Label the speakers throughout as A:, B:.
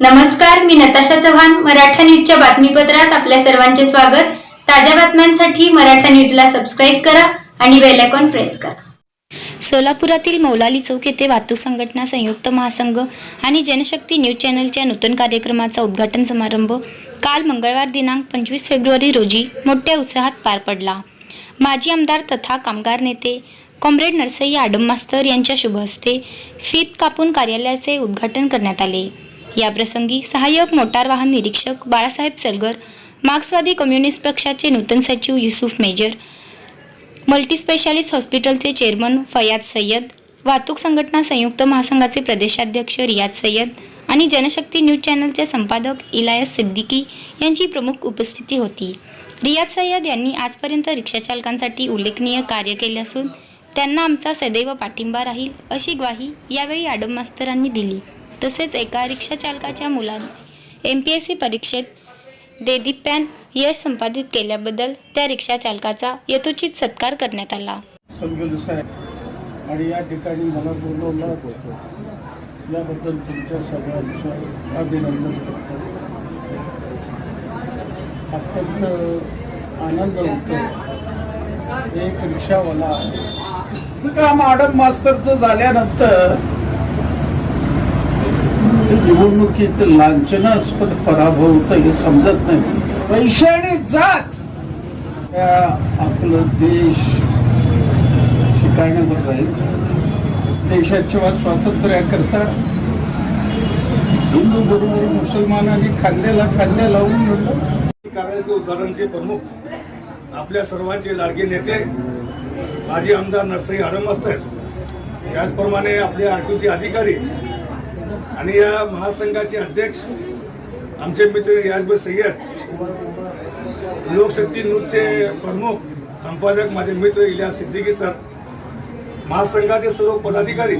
A: नमस्कार मी नताशा चव्हाण मराठा न्यूजच्या बातमीपत्रात आपल्या सर्वांचे स्वागत. ताज्या बातम्यांसाठी मराठा न्यूजला सबस्क्राईब करा आणि बेल आयकॉन प्रेस करा. सोलापुरातील मौलाली चौक येथे वाहतूक संघटना संयुक्त महासंघ आणि जनशक्ती न्यूज चॅनलच्या नूतन कार्यक्रमाचा उद्घाटन समारंभ काल मंगळवार दिनांक पंचवीस फेब्रुवारी रोजी मोठ्या उत्साहात पार पडला. माजी आमदार तथा कामगार नेते कॉम्रेड नरसय्या आडम मास्तर यांच्या शुभ हस्ते फीत कापून कार्यालयाचे उद्घाटन करण्यात आले. याप्रसंगी सहाय्यक मोटार वाहन निरीक्षक बाळासाहेब सलगर मार्क्सवादी कम्युनिस्ट पक्षाचे नूतन सचिव युसुफ मेजर मल्टीस्पेशालिस्ट हॉस्पिटलचे चेअरमन फयाद सय्यद वाहतूक संघटना संयुक्त महासंघाचे प्रदेशाध्यक्ष रियाज सय्यद आणि जनशक्ती न्यूज चॅनलचे संपादक इलायस सिद्दीकी यांची प्रमुख उपस्थिती होती. रियाज सय्यद यांनी आजपर्यंत रिक्षाचालकांसाठी उल्लेखनीय कार्य केले असून त्यांना आमचा सदैव पाठिंबा राहील अशी ग्वाही यावेळी आडम मास्तरांनी दिली. तसेच एका रिक्षाचालकाच्या मुलांनी एम पी एस सी परीक्षेत देदीप्यान यश संपादित केल्याबद्दल त्या रिक्षाचालकाचा यथोचित सत्कार करण्यात आला.
B: आणि या ठिकाणी मला बोलवलं होतं. याबद्दल तुमच्या सगळ्यांचं अभिनंदन करतो. अत्यंत आनंद होतो. एक रिक्षावाला काम आडम मास्तरचं झाल्यानंतर ते निवडणुकीत लांछनास्पद पराभव होतं हे समजत नाही. पैसे आणि जात या आपलं देश ठिकाणावर राहील. देशाच्या स्वातंत्र्याकरता हिंदू बरोबर मुसलमानांनी खांद्याला खांद्या लावून लढलं
C: उदाहरणचे प्रमुख आपल्या सर्वांचे लाडके नेते माजी आमदार नरसई आडम असतात त्याचप्रमाणे आपले आरटीओचे अधिकारी आणि या महासंघाचे अध्यक्ष आमचे मित्र रियाजभाई सय्यद लोकशक्ती न्यूजचे प्रमुख संपादक माझे मित्र इलियास सिद्दीकी सर महासंघाचे सर्व पदाधिकारी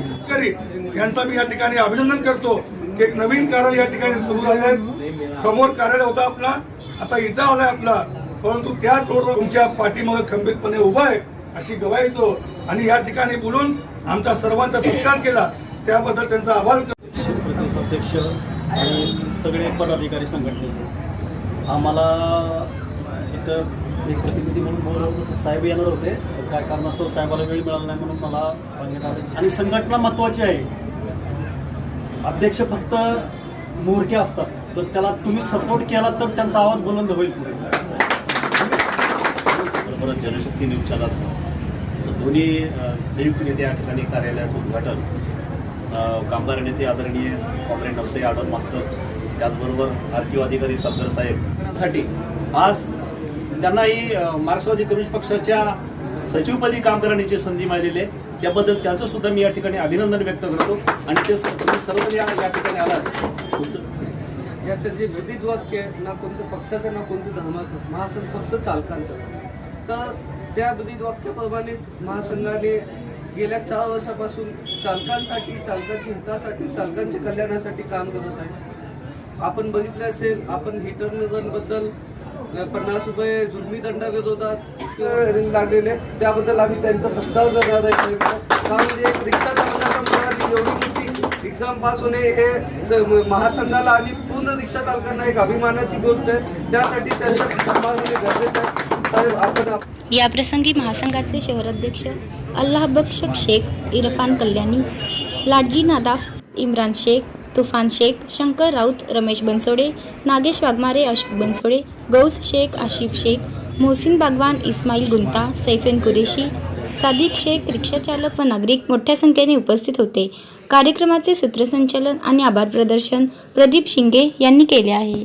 C: यांचा मी या ठिकाणी अभिनंदन करतो की एक नवीन कार्यालय या ठिकाणी सुरू झाले आहे समोर कार्यालय होता आपला आता इथं आलाय आपला परंतु त्याच रोडवर तुमच्या पाठीमागे खंबीरपणे उभा आहे अशी गवाही येतो आणि या ठिकाणी बोलून आमचा सर्वांचा सत्कार केला त्याबद्दल त्यांचा आभार
D: अध्यक्ष आणि सगळे पदाधिकारी संघटनेचे. आम्हाला इथं एक प्रतिनिधी म्हणून बोलवलं तसं साहेब येणार होते. पण काय कारणास्तव साहेबाला वेळ मिळाला नाही म्हणून मला सांगितलं आलं. आणि संघटना महत्वाची आहे. अध्यक्ष फक्त मोरके असतात. तर त्याला तुम्ही सपोर्ट केला तर त्यांचा आवाज बुलंद होईल पुढे.
E: बरोबरच जनशक्ती न्यूज चॅनलचं असं दोन्ही संयुक्त नेते या ठिकाणी कार्यालयाचं उद्घाटन. कामगार नेते आदरणीय कॉम्रेड नवसे आडम मास्तर त्याचबरोबर आर अधिकारी सफदर साहेबांसाठी साठी आज त्यांनाही मार्क्सवादी कम्युनिस्ट पक्षाच्या सचिवपदी काम करण्याची संधी मिळालेली आहे. त्याबद्दल त्यांचं सुद्धा मी या ठिकाणी अभिनंदन व्यक्त करतो. आणि ते सर्व या या ठिकाणी आलात.
F: याचं जे विविध वाक्य आहे, ना कोणत्या पक्षाचं ना कोणत्या धर्माचं महासंघ फक्त चालकांचं. तर त्या विविध वाक्याप्रमाणेच महासंघाने गेल्या चार वर्षापासून चालकांसाठी चालकांच्या हितासाठी चालकांच्या कल्याणासाठी काम करत आहे. आपण बघितलं असेल आपण हिटर पन्नास रुपये जुलमी दंडाविरोधात लागलेले त्याबद्दल आम्ही त्यांचा सत्कार करणार आहे. म्हणजे एक रिक्षा चालकाचा एवढी मोठी एक्झाम पास होणे हे महासंघाला आणि पूर्ण रिक्षा चालकांना एक अभिमानाची गोष्ट आहे. त्यासाठी त्यांचा गरजेचं आहे. आपण
A: याप्रसंगी महासंघाचे शहराध्यक्ष अल्लाहबक्ष शेख इरफान कल्याणी लाडजी नादाफ इम्रान शेख तुफान शेख शंकर राऊत रमेश बनसोडे नागेश वाघमारे अशोक बनसोडे गौस शेख आशिफ शेख मोहसिन बागवान इस्माईल गुंता सैफेन कुरेशी सादिक शेख रिक्षाचालक व नागरिक मोठ्या संख्येने उपस्थित होते. कार्यक्रमाचे सूत्रसंचालन आणि आभार प्रदर्शन प्रदीप शिंगे यांनी केले आहे.